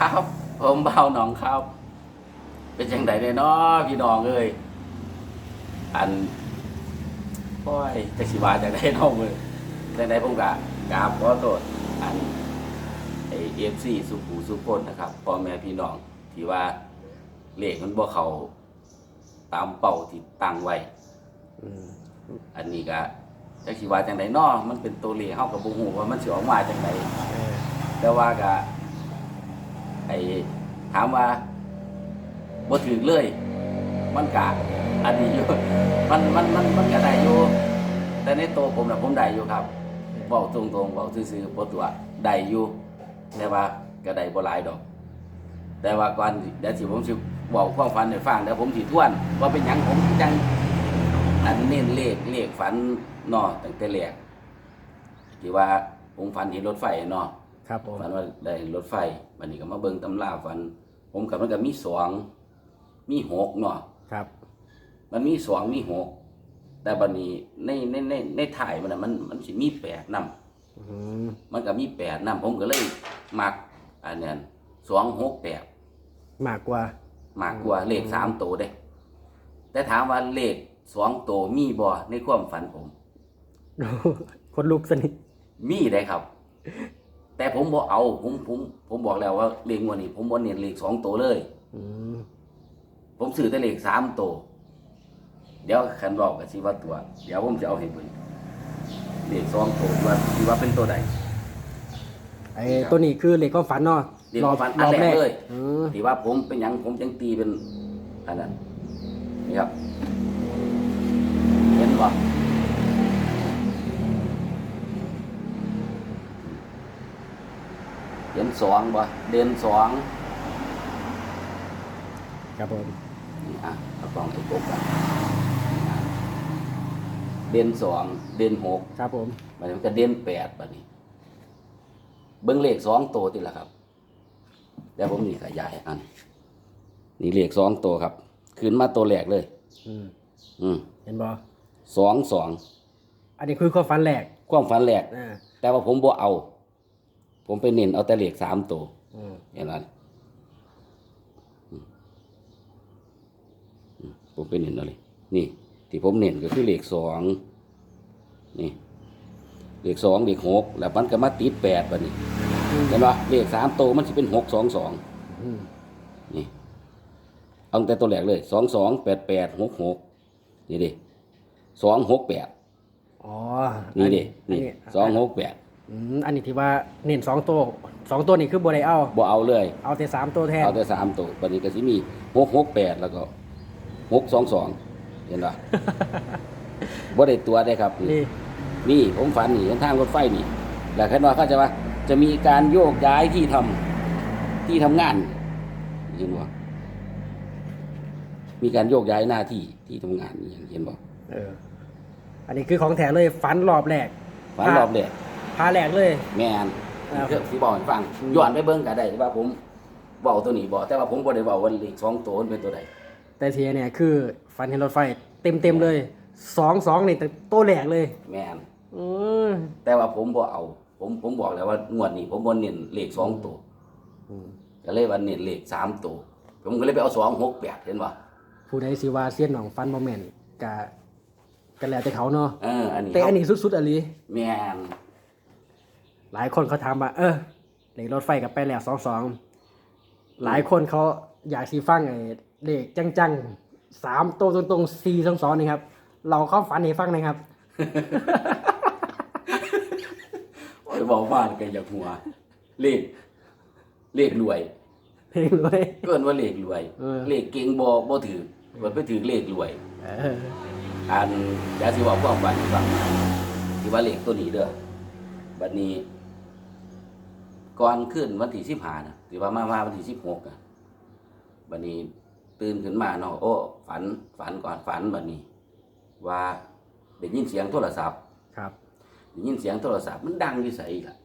ครับ ผมเบาหนองครับ เป็นจังไดได้เนาะพี่น้องเอ้ยอันพ่อยจะสิว่าจังไดเน้องมือจังไดผมกะกราบขอโทษอันไอเอฟซีสุขูสุพนนะครับพ่อแม่พี่น้องที่ว่าเลขมันบ่เขาตามเป้าที่ตั้งไว้อืมอันนี้ก็จักสิว่าจังไดเนาะมันเป็นตัวเลขเฮาก็บ่ฮู้ว่ามันสิออกมาจังไดเออแต่ว่าก็ ไอ้ถามว่าบ่ถึงเลย มันกะอันนี้อยู่มันมันมันมันก็ได้อยู่แต่ในตัวผมน่ะผมได้อยู่ครับเว้าตรงๆเว้าซื่อๆบ่ตัวได้อยู่แต่ว่าก็ได้บ่หลายดอก แต่ว่าก่อนเดี๋ยวสิผมสิเว้าความฝันให้ฟังเดี๋ยวผมสิทวน ว่าเป็นหยังผมจังอันเน้นเลขเลขฝันเนาะตั้งแต่แรกที่ว่าผมฝันเห็นรถไฟเนาะ ครับผมฝันว่าได้รถไฟวันนี้ก็มาเบิ่งตำราฝัน ผมกับมันก็มีสองมีหกเนาะครับ มันมีสองมีหกแต่บัดนี้ในในในในถ่ายมันน่ะมันมันสิมีแปดนำอืมมันก็มีแปดนำผมก็เลยมักอันนั้นสองหกแปดมากกว่ามากกว่าเลขสามตัวเด้ แต่ถามว่าเลขสองตัวมีบ่ในความฝันผมคนลุกสนิทมีได้ครับ แต่ผมบ่เอาผมผมผมบอกแล้วว่าเลขงวดนี้ผมบ่เน้นเลขสองตัวเลย อืมผมซื้อแต่เลขสามตัวเดี๋ยวคันบอกกับชีว่าตัว เดี๋ยวผมจะเอาให้เบิ่งเลขสองตัวที่ว่าที่ว่าเป็นตัวใด ไอ้ตัวนี้คือเหล็กความฝันเนาะเลขความฝันอันแรกเลย อืมที่ว่าผมเป็นหยังผมจังตีเป็นอันนั้นนี่ครับ เห็นบ่ เห็นสองบ่เด่นสองครับผมนี่อะเอากล้องไปกบกันนี่อะเด่นสองเด่นหกครับผมมันก็เด่นแปดบัดนี้ เบิ้งเลขสองตัวติละครับเดี๋ยวผมนี่ขยายอัน นี่เลขสองตัวครับ ขึ้นมาตัวแรกเลย อืมอืมเห็นบ่สองสองอันนี้คือความฝันแรกความฝันแรก อ่าแต่ว่าผมบ่เอา ผมไปเน้นเอาแต่เลขสามตัวอืมเห็นไหมอืมอืมผมไปเน้นเอาเลยนี่ ที่ผมเน้นก็คือเลขสองนี่เลขสองเลขหกแล้วมันก็มาติดแปดบัดนี้เห็นปะเลขสามตัวมันจะเป็นหกสองสองอืมนี่เอาตั้งแต่ตัวแรกเลยสองสองแปดแปดหกหกนี่ดิสองหกแปดอ๋อนี่ดิอันี่สองหกแปด อืมอันนี้ที่ว่าเน้นสองตัวสองตัวนี่คือบัวไดเอา บ่เอาเลย เอาแต่สามตัวแทนเอาแต่สามตัววันนี้ก็สิมีหกหกแปดแล้วก็หกสองสองเห็นปะบ่ได้ตัวได้ครับนี่นี่นี่ผมฝันนี่ทางรถไฟนี่แล้วคันว่าเขาจะว่า จะมีการโยกย้ายที่ทำที่ทำงานเห็นบ่มีการโยกย้ายหน้าที่ที่ทำงานนี่เห็นบ่เอออันนี้คือของแถเลยฝันรอบแรกฝันรอบแรกพาแรกเลย แม่นครับ เรื่องสิบอกให้ฟังย้อนไปเบิ่งก็ได้ว่าผมเว้าตัวนี้บ่แต่ว่าผมบ่ได้เว้าว่าเลขสองตัวมันเป็นตัวใดแต่ทีเนี่ยคือฝันเห็นรถไฟเต็มเต็มๆเลยสองสองนี่แต่ตัวแรกเลยแม่นอืมแต่ว่าผมบ่เอา ผมผมบอกแล้วว่างวดนี้ ผมบ่เน้นเลขสองตัวอืมก็เลยว่าเน้นเลขสามตัวผมก็เลยไปเอาสองหกแปดเห็นบ่ผู้ใดสิว่าเสี้ยนหนองฟันบ่แม่นกะกันแล้วแต่เขาเนาะ เอออันนี้แต่อันนี้สุดๆอันนี้ แม่น หลายคนเขาถามว่า เออเลขรถไฟกับไปแล้วสองสองหลายคนเขาอยากสีฟังไอ้เลขจังๆสามตัวตรงๆสี่สองสองนี่ครับ เราเข้าฝันให้ฟังหนะครับโอ้ยบอกว่าก็อยากหัว เลข เลขรวย เพลงเลยเกินว่าเลขรวย เออ เลขเก่งบ่บ่ถือมันไปถือเลขรวย เอออันอยากสิบอกความฝันให้ฟังที่ว่าเลขตัวนี้เด้อบัดนี้ ก่อนขึ้นวันที่15น่ะที่ว่ามามาวันที่16อะบัดนี้ตื่นขึ้นมาเนาะโอ้ ฝันฝันก่อนฝันบัดนี้ ว่าได้ยินเสียงโทรศัพท์ครับได้ยินเสียงโทรศัพท์มันดังอยู่ไสล่ะ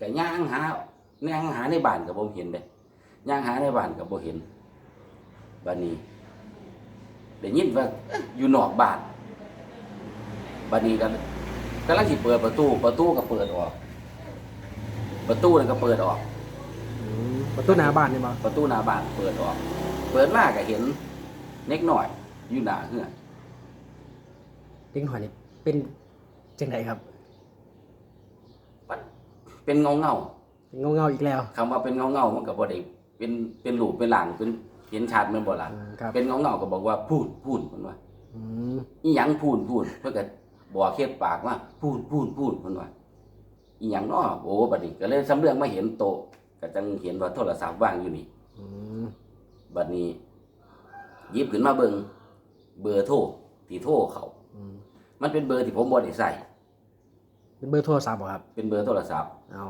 ก็ย่างหาย่างหาในบ้านก็บ่เห็นเด้ย่างหาในบ้านก็บ่เห็นบัดนี้ได้ยินว่าเอ๊ะอยู่นอกบ้านบัดนี้ก็กำลังสิเปิดประตูประตูก็เปิดออก ประตูนั่นก็เปิดออก อืมประตูหน้าบ้านนี่บ่ประตูหน้าบ้านเปิดออก เปิดมาก็เห็นเล็กหน่อยอยู่หน้าเฮือนเด็กหอยนี่เป็นจังไดครับมันเป็นเงาเงาเป็นเงาๆอีกแล้วๆคำว่าเป็นเงาเงาๆมันก็บ่ได้เป็นเป็นรูปเป็นหลังเป็นเห็นชัดแมันบ่ล่ะ อืมครับเป็นเงาเงาๆก็บอกว่าพูดพูดเพิ่นว่าอืมอีหยังพูนพูนเพื่อก็บอกเค็ดปากว่าพูนพูนพูนเพิ่นว่า อีหยังเนาะโอ้บัดนี้ก็เลยสำเรื่องมาเห็นโตะก็จังเห็นว่าโทรศัพท์ว่างอยู่นี่ อืมบัดนี้หยิบขึ้นมาเบิ่งเบอร์โทรที่โทรเขา อืมมันเป็นเบอร์ที่ผมบ่ได้ใส่เป็นเบอร์โทรศัพท์บ่ครับ เป็นเบอร์โทรศัพท์ เอา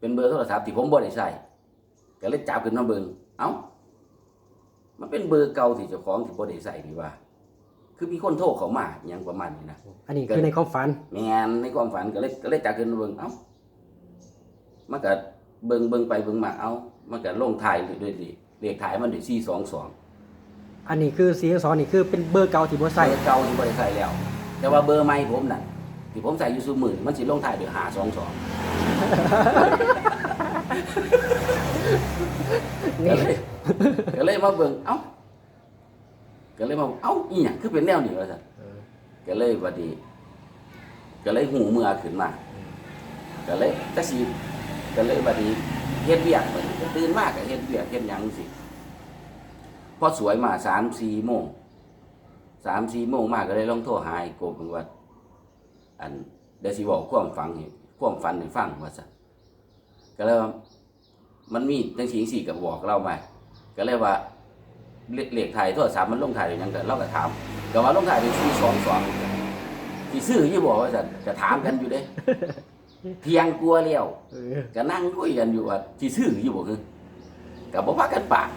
เป็นเบอร์โทรศัพท์ที่ผมบ่ได้ใส่ก็เลยจับขึ้นมาเบิ่งเอ้า มันเป็นเบอร์เก่าที่เจ้าของที่บ่ได้ใส่นี่ว่า คือมีคนโทรเข้ามาอหยังประมาณนี้นะอันนี้คือในความฝัน แมนในความฝันก็เลยก็เลยจักขึ้นมาเบิ่งเอ้ามันก็เบิ่งเบิ่งไปเบิ่งมาเอ้ามันก็ลงท้ายด้วยดิเลขท้ายมันด้วย422อันนี้คือสีสองนี่คือเป็นเบอร์เก่าที่บ่ใส่ใส่เก่าที่บ่ได้ใส่แล้ว แต่ว่าเบอร์ใหม่ผมน่ะที่ผมใส่อยู่ซุมื้อนี่มันสิลงท้ายด้วย522ก็เลยก็เลยมาเบิ่งเอ้า ก็เลยมาเอ้าอีหยังคือเป็นแนวนี้ว่าซั่นเออก็เลยบัดนี้ก็เลยหูเมื่อขึ้นมา ก็เลยจักสิก็เลยบัดนี้เฮ็ดเวียกบัดนี้ก็ตื่นมากก็เฮ็ดเวียกเฮ็ดหยังสิพอสวยมาสามสี่โมงสามสี่โมงมาก็เลยลองโทรหาไอ้โกบเพิ่นว่าอันเดี๋ยวสิบอกความฟังให้ความฝันให้ฟังว่าซะก็เลยว่ามันมีจังซี่จังซี่ก็บอกเรามาก็เลยว่า เลขเลขไทายโทรศัพท์มันลงถ่ายอยู่หยังก็เราก็ถามก็ว่าลงถ่ายเป็น422สิซื้ออยู่บ่ว่าซั่นก็ถามกันอยู่เด้เที่ยงกลัวแล้วเออก็นั่งคุยกันอยู่ว่าสิซื้ออยู่บ่คือก็บ่พากันปาก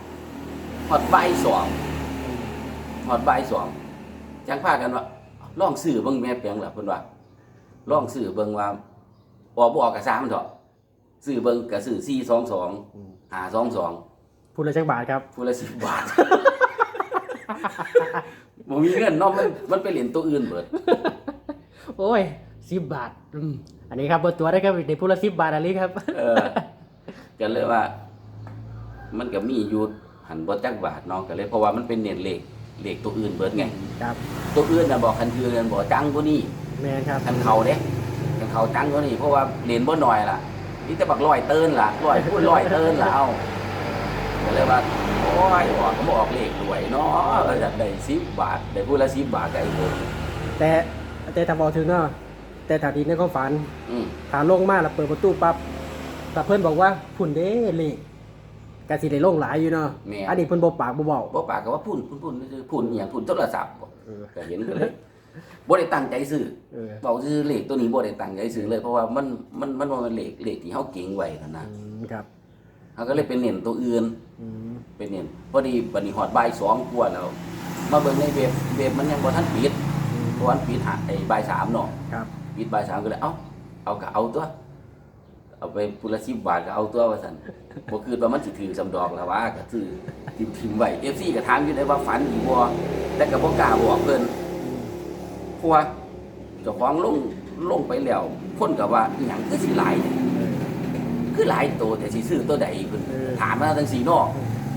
ฮอดบ่ายสองฮอดบ่ายสองจังพากันว่าลองซื้อเบิ่งแม่เปียงล่ะเพิ่นว่าลองซื้อเบิ่งว่าออกบ่ออกก็ซ้ำเถอะซื้อเบิ่งก็ซื้อ422 522 พูดละจักบาทครับผู้ละ10บาท บ่มีเงินเนาะมันมันไปเล่นตัวอื่นเบิดโอ้ยสิบบาทอืมอันนี้ครับเบอร์ตัวได้ครับในพูดละสิบบาทอันนี้ครับ เออก็เลยว่า มันก็มีอยู่หันบ่จักบาทเนาะก็เลยเพราะว่ามันเป็นเน็ตเลขเลขตัวอื่นเบิดไง ครับตัวอื่นน่ะบอกคันคือเรียนบ่จังกว่านี้ แมนครับ คันเขาเด้คันเขาจังกว่านี้เพราะว่าเรียนบ่น้อยล่ะนี่แต่บักร้อยเติ้นล่ะร้อยพูดร้อยเติ้นล่ะเอาก็ เลยว่า โอ้ยออกก็บ่ออกเลขด้วยเนาะก็จะได้10บาทได้พูดละ10บาทก็ไอ้คนแต่แต่ถ้าบอกถึงเนาะแต่ถ้าดีในความฝันอืมถ้าลงมาแล้วเปิดประตูปั๊บแต่เพื่อนบอกว่าพุ่นเด้เลขกะสิได้ลงหลายอยู่เนาะแม่อันนี้เพิ่นบ่ปากบ่เว้าบ่ปากก็ว่าพุ่นพุ่นพุ่นคือพุ่นอหย่างพุ่นโทรศัพท์บ่เออก็เห็นก็เลยบ่ได้ตั้งใจซื้อเออบอกซื้อเลขตัวนี้บ่ได้ตั้งใจซื้อเลยเพราะว่ามันมันมันบ่แมันเลขเลขที่เฮาเก่งไว้นั่นนะอืมครับเฮาก็เลยเป็นเน้นตัวอื่นอืม เป็นเน้นพอดีบัดนี้ฮอดบ่าย2กว่าแล้วมาเบิ่งในเว็บเว็บมันยังบ่ทันปิดเพราะว่ามันปิดหาไอ้บ่าย3เนาะครับปิดบ่าย3ก็เลยเอ้าเอาก็เอาตัว เอาไปพุละ10บาทก็เอาตัวว่าซั่นบ่คิดว่ามันสิถือสำดอกแล้วว่าก็ซื้อทิมๆไว้ FC ก็ถามอยู่ได้ว่าฝันอีบ่แต่ก็บ่กล้าบอกเพิ่นเพราะว่าเจ้าของลงลงไปแล้วคนก็ว่าอหย่างคือสิหลายเนี่ย คือหลายตัวแต่สิซื้อตัวใดเพิ่นเออถามมาทั้งสีนอก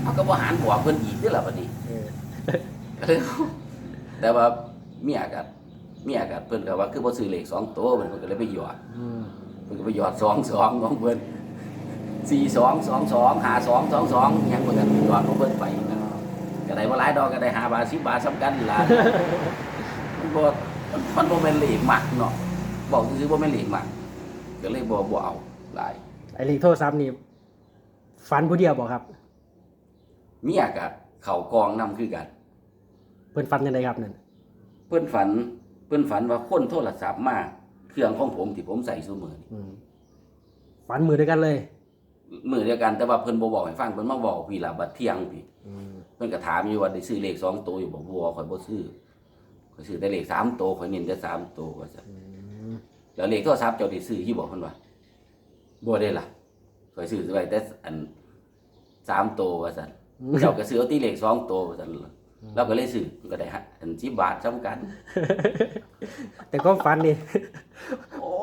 เขาก็บ่หันบอกเพิ่นอีกเด้อล่ะบัดนี้เออก็เลยแต่ว่าเมียก็เมียก็เพิ่นก็ว่าคือบ่ซื้อเลขสองตัวเพิ่นก็เลยไปหยอดอืมเพิ่นก็ไปหยอด2 2ของเพิ่น4 2 2 2 5 2 2 2หยังเพิ่นก็หยอดของเพิ่นไปนะก็ได้บ่หลายดอกก็ได้5บาท10บาทซ้ำกันล่ะมันบ่มันมันบ่แม่นเลขมักเนาะบอกซื่อๆบ่แม่นเลขมักก็เลยบ่บ่เอาหลาย ไอ้เลขโทรศัพท์นี่ฝันผู้เดียวบ่ครับ เมียก็เข้ากองนํคือกัน เพิ่นฝันจังไดครับนั่นเพิ่นฝัน เพิ่นฝันว่าคนโทรศัพท์มาเครื่องของผมที่ผมใส่ซุมื้อนี่อืมฝันมือด้วยกันเลยมื้อเดียวกันแต่ว่าเพิ่นบ่บอกให้ฟังเพิ่นมาบอกพี่ล่ะบัดเที่ยงพี่ อืมเพิ่นก็ถามอยู่ว่าได้ซื้อเลข2ตัวอยู่บ่บ่ข่อยบ่ซื้อข่อยซื้อแต่เลข3ตัวข่อยเน้นแต่3ตัวว่าซั่นอืมแล้วเลขโทรศัพท์เจ้าได้ซื้ออยู่บ่เพิ่นว่า บ่ได้ล่ะข่อยซื้อไว้แต่อัน3ตัวว่าซั่นเจ้าก็ซื้อเอาตีเลข2ตัวว่าซั่นเราก็เลยซื้อก็ได้ฮะอัน10บาทซ้ำกัน แต่ความฝันนี่ โอ้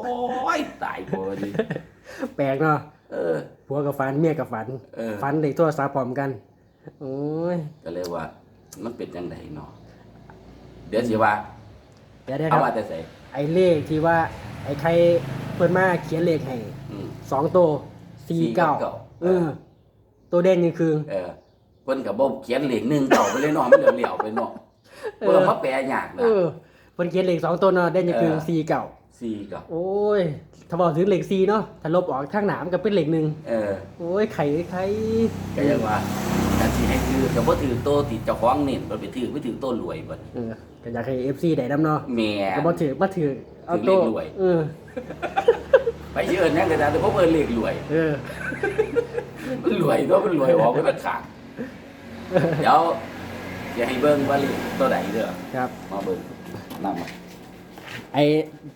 ยตายพอดีแปลกเนาะเออ ผัวกับฝันเมียกับฝัน เออ ฝันเลขโทรศัพท์พร้อมกัน โอ้ยก็เลยว่า มันเป็นจังไดเนาะเดี๋ยวสิว่าเดี๋ยวได้คเอารับ มาแต่ใส่ไอ้เลขที่ว่า ไอ้ใครเพิ่นมาเขียนเลขให้อืม สองตัวสี่เก้า49เออ ตัวเด่นนี่คือ เออเพิ่นก็บ่เขียนเลขหนึ่งเก่าไปเลยเนาะมันเหลียวๆไปเนาะเออบ่ต้องมาแปลยากเอนะอเพิ่นเขียนเลขสองตัวเนาะเด่นนี่คือเออสี่เก้าสี่เก่าโอ้ยถ้าบอกถึงเลขสี่เนาะถ้าลบออกทางหนามนก็เป็นเลขหนึ่งเออโอ้ยไข่ไข่ก็ยังว่าการสิให้ถือก็บ่ถือโตติดเจ้าของเน้นบ่ไปถือไปถือโตรวยบัดเออก็อยากให้ FC ได้นํเนาะแม่ก็บ่ถือบ่ถือเอาถือเลตัวขรวยเออ ไปสิเอิ้นหยังก็ได้แต่บ่เอิ้นเลขรวยเออมันรวยตัวมันรวยออกไปมันขาดเดี๋ยวอย่าให้เบิ่งว่าเลขตัวใดเด้อครับ มาเบิ่งนำมาไอ้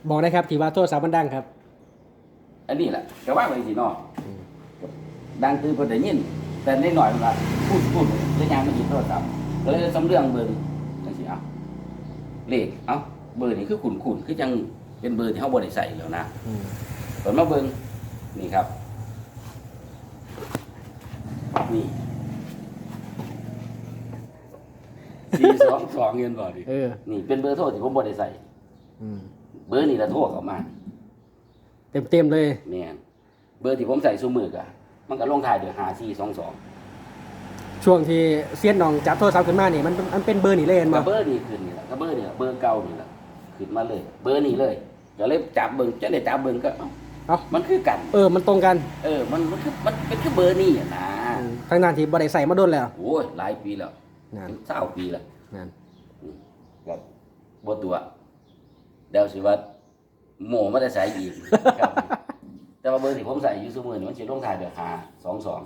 บอกได้ครับที่ว่าโทรศัพท์มันดังครับ อันนี้แหละก็ว่าไปสิเนาะดังตื่นเพิ่นได้ยินแต่นิดหน่อยมันก็พูดพูดแล้วยังไม่หยิบโทรศัพท์ก็เลยสำเรื่องเบิ่งจังซี่เอ้าเลขเอ้าเบอร์นี่คือขุ่นๆคือจังเป็นเบอร์ที่เฮาบ่ได้ใส่แล้วนะอืม เปิดมาเบิ่งนี่ครับ นี่สี่สองสองเงินบ่ดิเออ นี่เป็นเบอร์โทรที่ผมบ่ได้ใส่ อืมเบอร์นี่ละโทรเข้ามาเต็มเต็มๆเลย แม่นเบอร์ที่ผมใส่ซุมือกะมันก็ลงท้ายด้วยห้าสี่สองสองช่วงที่เซียนน้องจับโทรศัพท์ขึ้นมานี่มันมันเป็นเบอร์นี่เลยเห็นก็บ่เบอร์นี่ขึ้นนี่แหละก็เบอร์นี่ล่ะเบอร์เก่านี่แหละขึ้นมาเลย เบอร์นี่เลยก็เลยจับเบิ่งจะได้จับเบิ่งก็เอ้า เอ้า มันคือกัน เออ มันตรงกันเออ มันมันคือมันเป็นคือเบอร์นี่อะนะอืมทั้งนั้นที่บ่ได้ใส่มาโดนแล้ว โอ้ยหลายปีแล้วนั่นเศร้าปีแล้วนั่นครับบ่ตัวเดี๋ยวสิว่าโหมมาได้ใส่อีกครับ แต่ว่าเบอร์ที่ผมใส่อยู่ซุมือนี่มันสิลงท้ายด้วยห้าสองสอง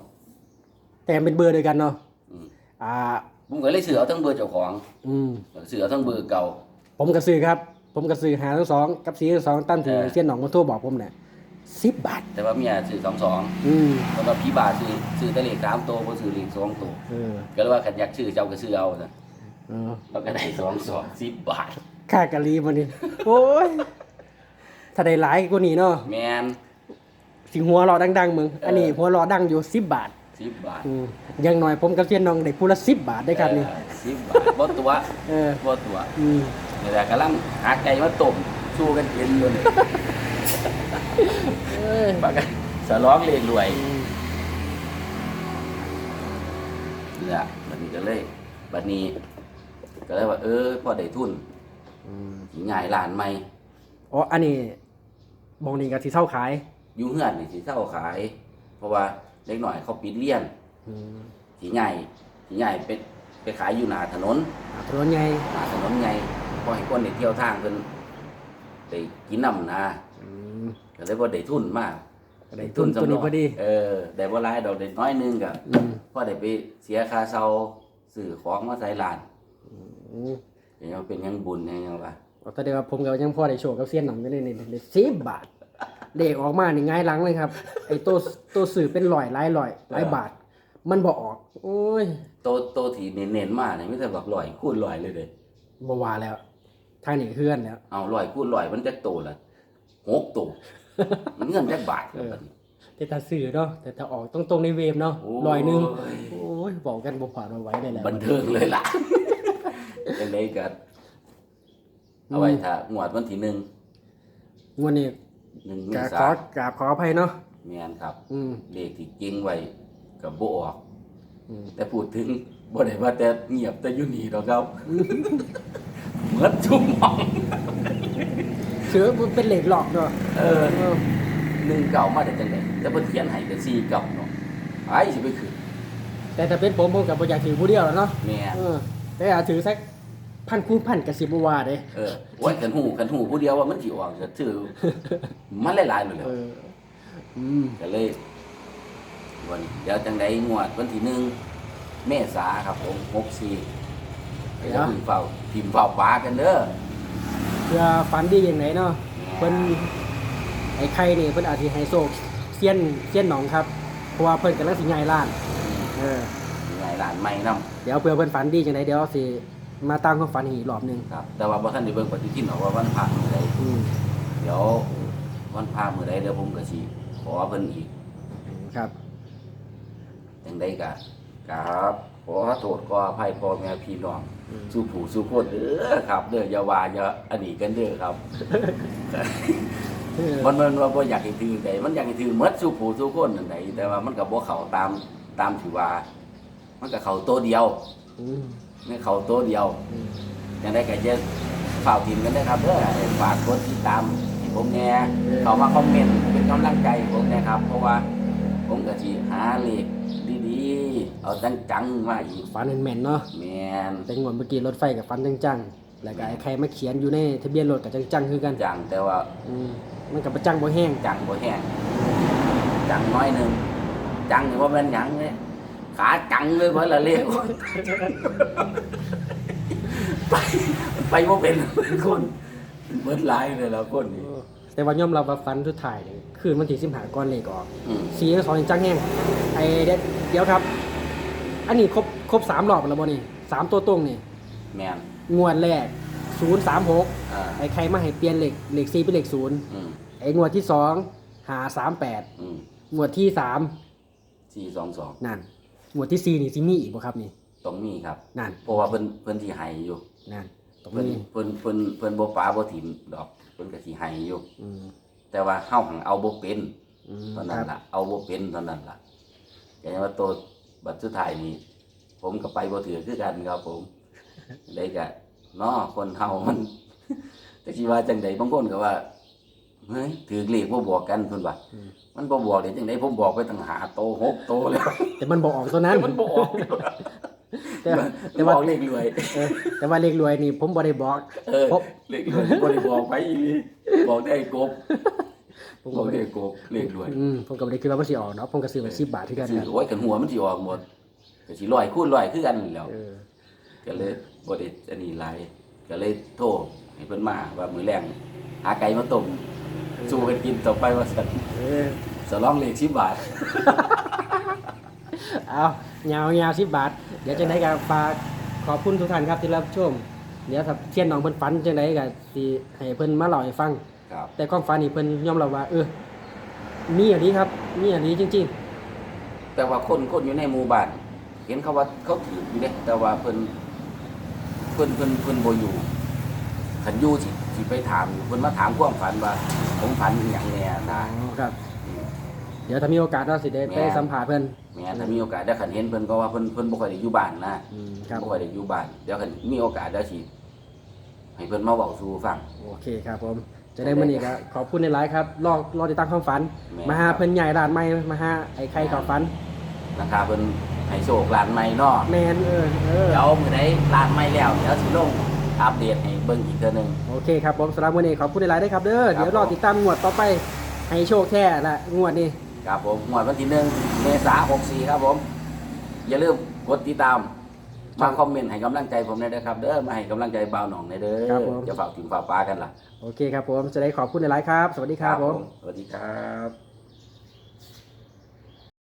แต่มันเป็นเบอร์เดียวกันเนาะอืมอ่า ผมก็เลยซื้อเอาทั้งเบอร์เจ้าของอืมซื้อเอาทั้งเบอร์เก่า ผมก็ซื้อครับ ผมก็ซื้อหาทั้งสองกับสีทั้งสองตั้งที่เออเซียนน้องมาโทรบอกผมเนี่ย 10บาท แต่ว่าเมียซื้อสองสองอืมสำหรับพี่บาทซื้อซื้อแต่เลขสามตัวบ่ซื้อเลขสองตัวเออก็เลยว่าขันอยากซื้อเจ้าก็ซื้อเอาซะเออมันก็ได้สองสองสิบบาท ค่ากะลีมันนี่โอ้ยถ้าได้หลายกว่านี้เนาะแมนสิหัวเรอดังๆมึงเอออัอันนี้หัวเรอดังอยู่10บาทสิบบาทอืมอยังน้อยผมกับเซียนน้องได้ผู้ละ10บาทได้ครับนี่ สิบบาทบ่ตัวเออ บ่ตัวอืมนี่แหละกำลังหาไก่มาต้มสู้กันกินอยู่นี่ เอ้ยบักสะร้องเลขรวยอืมเนี่ยบัดนี้ก็เลยบัดนี้ ก็เลยว่า เออพอได้ทุนอืมสิง่ายร้านใหม่อ๋ออันนี้บองนี้ก็สิเท่าขายอยู่เฮือนนี่สิเช่าขาย เพราะว่าเล็กหน่อยเขาปิดเรียนอืมสิใหญ่สิใหญ่ไปไปขายอยู่หน้าถนนอ่าถนนไงหาถนนไงพอให้คนได้เที่ยวทางเพิ่นได้กินน้ำนะอืม ก็เลยบ่ได้ทุนมากก็ได้ทุนตัวนี้พอดีเออได้บ่หลายดอกได้น้อยหนึงก็อืมพอได้ไปเสียค่าเช่าซื้อของมาใส่ร้านอืมอย่างนี้เป็นหยังบุญอย่างยังว่าแต่เดี๋ยวาผมก็ยังพอได้โชว์กับเซียนหนังอยู่นี่นี่นี่สิบบาทเลขออกมานี่ง่ายหลังเลยครับ ไอ้ตัวตัวสื่อเป็นร้อยหลายร้อยหลายบาท มันบ่ออก โอ้ยโตโตที่เน้นๆมาเนี่ยมีแต่บักร้อยคูณร้อยเลยเด้บ่ว่าแล้วทางนี้เฮือนแล้วเอาร้อยคูณร้อยมันจักโตละหกโต มันเงินจักบาทเออ แต่ถ้าสื่อเนาะแต่ถ้าออกตรงๆในเวฟเนาะโอ้ร้อยหนึงโอ้ยบอกกันบ่ผ่านมาไว้ได้แล้วบันเทิงเลยล่ะจังไดก็เอาไว้ถ้างวดวันที่หนึ่งงวดนี้หนึ่งเมกราษาขอกราบขออภัยเนาะแม่นครับอืมเลขที่เก่งไว้กับบ่ออก อืมแต่พูดถึงบ่ได้ว่าแต่เงียบแต่อยู่นี่ดอกครับเหมือนชุ่มหมอง เสือเป็นเหล็กหลอกเนาะเออเออหนึ่งเก่ามาได้จังไดแต่เพิ่นเขียนให้แต่สี่เก่าเนาะไอ้สิไปขึ้นแต่ถ้าเป็นผมผมกับบ่อยากถือผู้เดียวแล้วเนาะแม่นเออ แต่อาจถือสักพันคูณพันกับสิบว่าเด้เออโอ้ยคันหูคันหูผู้เดียวว่ามันสิออกก็ถือมันหลายๆเลยแหล้วเอออืมก็เลยวันเดี๋ยวจังไดงวดวันที่หนึ่งเมษาครับผม64เดี๋ยวพิมพ์เฝ้าพิมพ์เฝ้าปลากันเด้อเพื่อฝันดีอย่างไหนเนาะเพิ่นไอ้ไข่นี่เพิ่นอาจสิให้โซกเซียนเซียนหนองครับเพราะว่าเพิ่นกำลังสิย้ายร้านเออมีหลายร้านใหม่นํเดี๋ยวเพื่อเพิ่นฝันดีจังไดเดี๋ยวสิมาตั้งความฝันให้อีกรอบหนึงครับ แต่ว่าบ่ทันได้เบิ่งปฏิทินหรอกว่าวันพระมื้อใดอืมเดี๋ยววันพระมื้อใดเดี๋ยวผมก็สิขอเพิ่นอีกครับจังไดก็ ครับขอโทษขออภัยพ่อแม่พี่น้องอืมสู้ผู้สู้คนเด้อครับเด้ออย่าว่าอย่าอันนี้กันเด้อครับเออมันมันว่าบ่อยากให้ถือใดมันอยากให้ถือหมดสู้ผู้สู้คนนั่นใดแต่ว่ามันก็บ่เข้าตามตามที่ว่า มันก็เข้าตัวเดียวอืมไม่เข้าตัวเดียวอืมจังไดก็จะฝากทีมกันเด้อครับเด้อฝากกดติดตามให้ผมแหน่เข้ามาคอมเมนต์เป็นกำลังใจให้ผมแหนะครับ เพราะว่าผมก็สิหาเลขดีๆ เอาจังๆมาอีกฟันแม่นๆเนาะแม่นแต่งวดเมื่อกี้รถไฟกับฟันจังๆแล้วก็ไอ้ใครมาเขียนอยู่ในทะเบียนรถกับจังๆคือกันจังแต่ว่าอืมมันกับประจังบ่แห้งจังบ่แห้งจังน้อยหนึงจังนี่ว่าแม่นหยังเลยขาจังเลยเพิ่นละเลขไปไปบ่เป็นคนเบิดหลายเลยแล้วคนนี่แต่ว่ายอมรับว่าฟันสุดท้ายนี่คืนวันที่สิบหาก้อนเลขออก อืม สีทั้งสองจังแห้งไอ้เด็ดเดี๋ยวครับ อันนี้ครบครบสามรอบแล้วบ่นี่สามตัวตรงนี่แม่นงวดแรกศูนย์สามหกอ่าไอ้ใครมาให้เปลี่ยนเลขเลขสี่เป็นเลขศูนย์อืมไอ้งวดที่สองหาสามแปดอืมงวดที่สาม422นั่นงวดที่สี่นี่ซิมีอีกบ่ครับนี่ต้องมีครับนั่น เพราะว่าเพิ่นเพิ่นสิให้อยู่ นั่นตรงเพิ่นนี้เพิ่นเพิ่นเพิ่นบ่ปาบ่ถิ่มดอกเพิ่นก็สิให้อยู่ อืมแต่ว่าเฮาหังเอาบ่เป็นอืมเท่าคนั้นรับล่ะเอาบ่เป็นเท่านั้นล่ะอย่างว่าตัว บัตรสุดท้ายนี้ ผมก็ไปบ่ถือคือกันครับผมได้ก็เนาะคนเฮามันแต่สิว่าจังไดบางคนก็ว่าเฮ้ยถือเลขบ่บอกกันเพิ่นว่าอืมมันบ่บอกได้จังไดผมบอกไปตั้งหาโตหกโตแล้วแต่มันบอกออกตัวนั้นมันบ่ออกแต่แต่แต่บว่าอกเลขรวยเออแต่ว่าเลขรวยนี่ผมบ่ได้บอกเออเพราะเลขรวยบ่ได้บอกไปอีหลีบอกได้กบ ผมบก็อกบ่ได้ได้กบเลขรวยอืมผมก็บ่ได้คิดว่ามันสิออกเนาะผมก็ซื้อไว้10บาทที่กันซื้อครับโอ้ยกันหัวมันสิออกหมดก็สิร้อยคูณร้อยคือกันแหล้ว เออก็เลยบ่ได้อันนี้หลายก็เลยโทรให้เพิ่นมาว่ามื้อแรงหาไก่มาต้มสู้กันกินต่อไปว่าซั่นเออสลองเลข10บาท เอายาวยาว10บาท เดี๋ยวจังได๋ก็ฝากขอบคุณทุกท่านครับที่รับชม เดี๋ยวถ้าเทียนน้องเพิ่นฝันจังไดก็สิให้เพิ่นมาเล่าให้ฟัง ครับ แต่ความฝันนี่เพิ่นยอมรับว่า เออ มีอันนี้ครับ มีอันนี้จริง แต่ว่าคนคนอยู่ในหมู่บ้านเห็นเขาว่าเขาถืออยู่เด้แต่ว่าเพิ่นเพิ่นเพิ่นเพิ่นบ่อยู่คันอยู่สิสิไปถามอยู่เพิ่นมาถามความฝันว่า ผมฝันอหย่างแน่นะ ๆ ครับ เดี๋ยวถ้ามีโอกาสเราสิได้ไปสัมภาษณ์เพิ่นแม่นถ้ามีโอกาสได้คันเห็นเพิ่นก็ว่าเพิ่นเพิ่นบ่ค่อยได้อยู่บ้านนะอืมครับ บ่ค่อยได้อยู่บ้านเดี๋ยวคันมีโอกาสได้สิให้เพิ่นมาเว้าสู่ฟัง โอเคครับผม จะได้มื้อนี้ก็ขอบคุณในไลฟ์ครับรอรอติดตามความฝัน แม่มาหาเพิ่นใหญ่ร้านใหม่มาหาไอ้ไข่ขาวฝัน ราคาเพิ่นให้โชคร้านใหม่เนาะแมนเออเออเดี๋ยวมื้อใดร้านใหม่แล้วเดี๋ยวสิลงอัปเดตให้เบิ่งอีกเทื่อหนึง โอเคครับผมสำหรับวันนี้ขอบคุณในไลฟ์ด้วยครับเด้อครับ เดี๋ยวรอติดตามงวดต่อไปให้โชคแท้ละงวดนี้ ครับผมงวดวันที่1เมษายน64ครับผม อย่าลืมกดติดตาม มาคอมเมนต์ให้กำลังใจผมได้เด้อครับเด้อมาให้กำลังใจบ่าวหนองได้เด้อจะฝากถึงฝากปลากันล่ะโอเคครับผมจะได้ขอบคุณในไลฟ์ครับ สวัสดีครับผม สวัสดีครับ